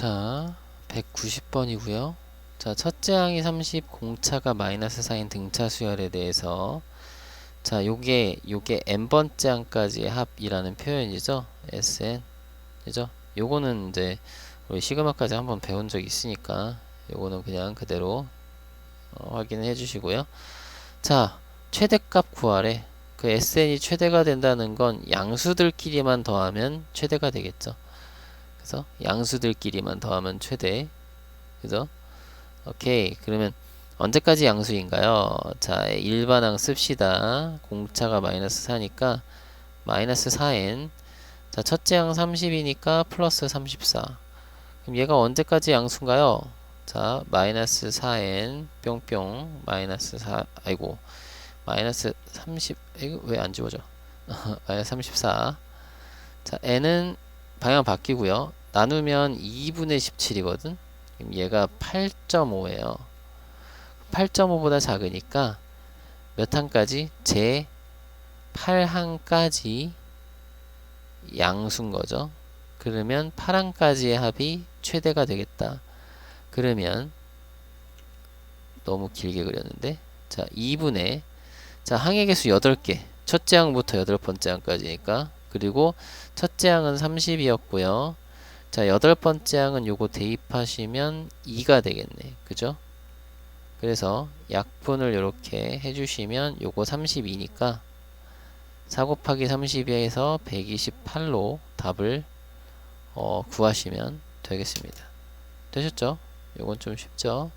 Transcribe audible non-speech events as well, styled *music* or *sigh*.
자, 190번이고요. 자, 첫째 항이 30, 공차가 마이너스 4인 등차 수열에 대해서 자, 요게 요게 n번째 항까지의 합이라는 표현이죠. Sn. 그죠? 요거는 이제 우리 시그마까지 한번 배운 적 있으니까 요거는 그냥 그대로 어, 확인해 주시고요. 자, 최대값 구하래. 그 SN이 최대가 된다는 건 양수들끼리만 더하면 최대가 되겠죠. 그래서 양수들끼리만 더하면 최대. 그죠? 오케이. 그러면 언제까지 양수인가요? 자, 일반항 씁시다. 공차가 마이너스 4니까 마이너스 4n. 자, 첫째 항 30이니까 플러스 34. 그럼 얘가 언제까지 양수인가요? 자, 마이너스 4n 뿅뿅 마이너스 4 아이고 마이너스 30 이거 왜 안 지워져? *laughs* 마이너스 34. 자, n은 방향 바뀌고요. 나누면 2분의 17이거든. 그럼 얘가 8.5예요. 8.5보다 작으니까 몇 항까지? 제 8항까지 양수인 거죠. 그러면 8항까지의 합이 최대가 되겠다. 그러면 너무 길게 그렸는데 자 2분의 자 항의 개수 8개 첫째 항부터 여덟 번째 항까지니까 그리고 첫째 항은 30이었고요 자 여덟 번째 항은 요거 대입하시면 2가 되겠네 그죠 그래서 약분을 이렇게 해주시면 요거 32니까 4 곱하기 32에서 128로 답을 어, 구하시면 되겠습니다 되셨죠? 요건 좀 쉽죠?